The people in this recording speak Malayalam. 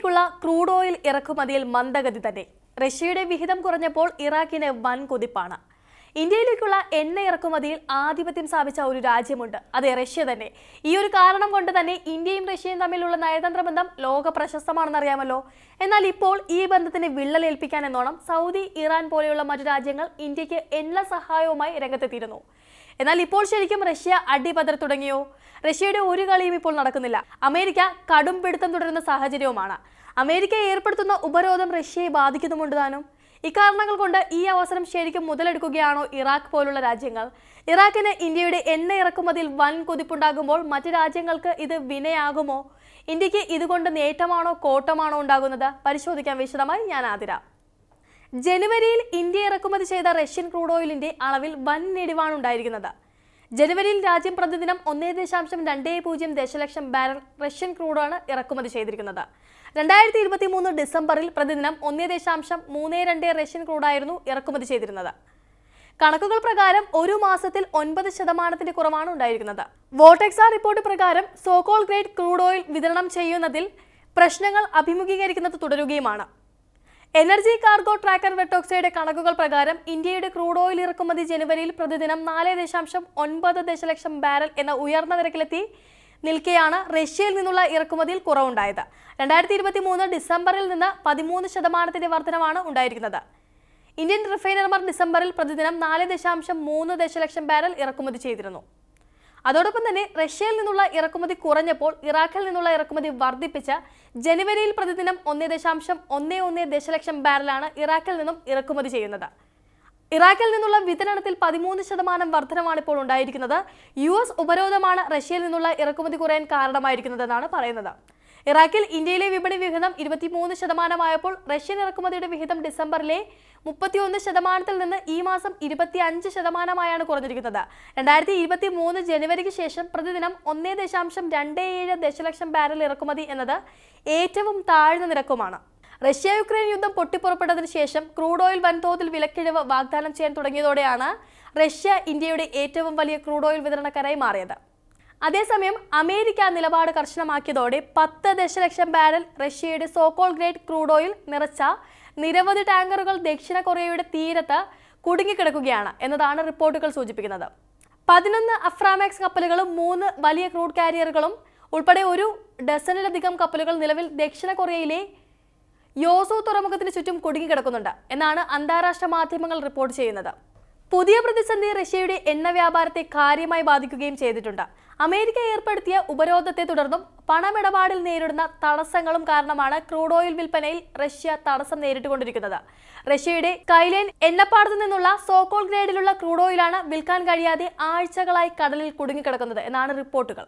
ഇന്ത്യയിലേക്കുള്ള ക്രൂഡ് ഓയിൽ ഇറക്കുമതിയിൽ മന്ദഗതി തന്നെ. റഷ്യയുടെ വിഹിതം കുറഞ്ഞപ്പോൾ ഇറാഖിന് വൻ കുതിപ്പാണ് ഇന്ത്യയിലേക്കുള്ള എണ്ണ ഇറക്കുമതിയിൽ ആധിപത്യം സ്ഥാപിച്ച ഒരു രാജ്യമുണ്ട്. അത് റഷ്യ തന്നെ. ഈ ഒരു കാരണം കൊണ്ട് തന്നെ ഇന്ത്യയും റഷ്യയും തമ്മിലുള്ള നയതന്ത്ര ബന്ധം ലോക പ്രശസ്തമാണെന്നറിയാമല്ലോ എന്നാൽ ഇപ്പോൾ ഈ ബന്ധത്തിന് വിള്ളലേൽപ്പിക്കാൻ എന്നോണം സൗദി ഇറാൻ പോലെയുള്ള മറ്റു രാജ്യങ്ങൾ ഇന്ത്യയ്ക്ക് എണ്ണ സഹായവുമായി രംഗത്തെത്തിയിരുന്നു. എന്നാൽ ഇപ്പോൾ ശരിക്കും റഷ്യ അടിപതർ തുടങ്ങിയോ? റഷ്യയുടെ ഒരു കളിയും ഇപ്പോൾ നടക്കുന്നില്ല. അമേരിക്ക കടും പിടുത്തം തുടരുന്ന സാഹചര്യവുമാണ്. അമേരിക്ക ഏർപ്പെടുത്തുന്ന ഉപരോധം റഷ്യയെ ബാധിക്കുന്നുമുണ്ട് താനും. ഇക്കാരണങ്ങൾ കൊണ്ട് ഈ അവസരം ശരിക്കും മുതലെടുക്കുകയാണോ ഇറാഖ് പോലുള്ള രാജ്യങ്ങൾ? ഇറാഖിന് ഇന്ത്യയുടെ എണ്ണ ഇറക്കുമതിയിൽ വൻ കുതിപ്പുണ്ടാകുമ്പോൾ മറ്റു രാജ്യങ്ങൾക്ക് ഇത് വിനയാകുമോ? ഇന്ത്യയ്ക്ക് ഇതുകൊണ്ട് നേട്ടമാണോ കോട്ടമാണോ ഉണ്ടാകുന്നത്? പരിശോധിക്കാൻ വിശദമായി ഞാൻ ആതിര. ജനുവരിയിൽ ഇന്ത്യ ഇറക്കുമതി ചെയ്ത റഷ്യൻ ക്രൂഡ് ഓയിലിന്റെ അളവിൽ വൻ ഇടിവാണ് ഉണ്ടായിരിക്കുന്നത്. ജനുവരിയിൽ രാജ്യം പ്രതിദിനം ഒന്നേ ദശാംശം രണ്ടേ പൂജ്യം ദശലക്ഷം ബാരൽ റഷ്യൻ ക്രൂഡാണ് ഇറക്കുമതി ചെയ്തിരിക്കുന്നത്. രണ്ടായിരത്തി ഇരുപത്തി മൂന്ന് ഡിസംബറിൽ പ്രതിദിനം ഒന്നേ ദശാംശം മൂന്ന് രണ്ട് റഷ്യൻ ക്രൂഡായിരുന്നു ഇറക്കുമതി ചെയ്തിരുന്നത്. കണക്കുകൾ പ്രകാരം ഒരു മാസത്തിൽ ഒൻപത് ശതമാനത്തിന്റെ കുറവാണ് ഉണ്ടായിരിക്കുന്നത്. വോട്ടെക്സ റിപ്പോർട്ട് പ്രകാരം സോക്കോൾ ഗ്രേഡ് ക്രൂഡ് ഓയിൽ വിതരണം ചെയ്യുന്നതിൽ പ്രശ്നങ്ങൾ അഭിമുഖീകരിക്കുന്നത് തുടരുകയുമാണ്. എനർജി കാർഗോ ട്രാക്കർ വെട്ടോക്സയുടെ കണക്കുകൾ പ്രകാരം ഇന്ത്യയുടെ ക്രൂഡ് ഓയിൽ ഇറക്കുമതി ജനുവരിയിൽ പ്രതിദിനം നാല് ദശാംശം ഒൻപത് ദശലക്ഷം ബാരൽ എന്ന ഉയർന്ന നിരക്കിലെത്തി നിൽക്കെയാണ് റഷ്യയിൽ നിന്നുള്ള ഇറക്കുമതിയിൽ കുറവുണ്ടായത്. രണ്ടായിരത്തി ഇരുപത്തി മൂന്ന് ഡിസംബറിൽ നിന്ന് പതിമൂന്ന് ശതമാനത്തിന്റെ വർധനമാണ് ഉണ്ടായിരിക്കുന്നത്. ഇന്ത്യൻ റിഫൈനർമാർ ഡിസംബറിൽ പ്രതിദിനം നാല് ദശാംശം മൂന്ന് ദശലക്ഷം ബാരൽ ഇറക്കുമതി ചെയ്തിരുന്നു. അതോടൊപ്പം തന്നെ റഷ്യയിൽ നിന്നുള്ള ഇറക്കുമതി കുറഞ്ഞപ്പോൾ ഇറാഖിൽ നിന്നുള്ള ഇറക്കുമതി വർദ്ധിപ്പിച്ച ജനുവരിയിൽ പ്രതിദിനം ഒന്നേ ദശാംശം ഒന്നേ ഒന്നേ ദശലക്ഷം ബാരലാണ് ഇറാഖിൽ നിന്നും ഇറക്കുമതി ചെയ്യുന്നത്. ഇറാഖിൽ നിന്നുള്ള വിതരണത്തിൽ പതിമൂന്ന് ശതമാനം വർധനമാണ് ഇപ്പോൾ ഉണ്ടായിരിക്കുന്നത്. യു എസ് ഉപരോധമാണ് റഷ്യയിൽ നിന്നുള്ള ഇറക്കുമതി കുറയാൻ കാരണമായിരിക്കുന്നതെന്നാണ് പറയുന്നത്. ഇറാഖിൽ ഇന്ത്യയിലെ വിപണി വിഹിതം ഇരുപത്തിമൂന്ന് ശതമാനമായപ്പോൾ റഷ്യൻ ഇറക്കുമതിയുടെ വിഹിതം ഡിസംബറിലെ മുപ്പത്തിയൊന്ന് ശതമാനത്തിൽ നിന്ന് ഈ മാസം ഇരുപത്തി അഞ്ച് ശതമാനമായാണ് കുറഞ്ഞിരിക്കുന്നത്. രണ്ടായിരത്തി ഇരുപത്തി മൂന്ന് ജനുവരിക്ക് ശേഷം പ്രതിദിനം ഒന്നേ ദശാംശം രണ്ട് ഏഴ് ദശലക്ഷം ബാരൽ ഇറക്കുമതി എന്നത് ഏറ്റവും താഴ്ന്ന നിരക്കുമാണ്. റഷ്യ യുക്രൈൻ യുദ്ധം പൊട്ടിപ്പുറപ്പെട്ടതിന് ശേഷം ക്രൂഡ് ഓയിൽ വൻതോതിൽ വിലക്കിഴിവ് വാഗ്ദാനം ചെയ്യാൻ തുടങ്ങിയതോടെയാണ് റഷ്യ ഇന്ത്യയുടെ ഏറ്റവും വലിയ ക്രൂഡ് ഓയിൽ വിതരണക്കാരായി മാറിയത്. അതേസമയം അമേരിക്ക നിലപാട് കർശനമാക്കിയതോടെ പത്ത് ദശലക്ഷം ബാരൽ റഷ്യയുടെ സോക്കോൾ ഗ്രേഡ് ക്രൂഡ് ഓയിൽ നിറച്ച നിരവധി ടാങ്കറുകൾ ദക്ഷിണ കൊറിയയുടെ തീരത്ത് കുടുങ്ങിക്കിടക്കുകയാണ് എന്നതാണ് റിപ്പോർട്ടുകൾ സൂചിപ്പിക്കുന്നത്. പതിനൊന്ന് അഫ്രാമാക്സ് കപ്പലുകളും മൂന്ന് വലിയ ക്രൂഡ് കാരിയറുകളും ഉൾപ്പെടെ ഒരു ഡസനിലധികം കപ്പലുകൾ നിലവിൽ ദക്ഷിണ കൊറിയയിലെ യോസു തുറമുഖത്തിന് ചുറ്റും കുടുങ്ങിക്കിടക്കുന്നുണ്ട് എന്നാണ് അന്താരാഷ്ട്ര മാധ്യമങ്ങൾ റിപ്പോർട്ട് ചെയ്യുന്നത്. പുതിയ പ്രതിസന്ധി റഷ്യയുടെ എണ്ണ വ്യാപാരത്തെ കാര്യമായി ബാധിക്കുകയും ചെയ്തിട്ടുണ്ട്. അമേരിക്ക ഏർപ്പെടുത്തിയ ഉപരോധത്തെ തുടർന്നും പണമിടപാടിൽ നേരിടുന്ന തടസ്സങ്ങളും കാരണമാണ് ക്രൂഡ് ഓയിൽ വിൽപ്പനയിൽ റഷ്യ തടസ്സം നേരിട്ടുകൊണ്ടിരിക്കുന്നത്. റഷ്യയുടെ കൈലൈൻ എണ്ണപ്പാടത്തു നിന്നുള്ള സോക്കോൾ ഗ്രേഡിലുള്ള ക്രൂഡ് ഓയിലാണ് വിൽക്കാൻ കഴിയാതെ ആഴ്ചകളായി കടലിൽ കുടുങ്ങിക്കിടക്കുന്നത് എന്നാണ് റിപ്പോർട്ടുകൾ.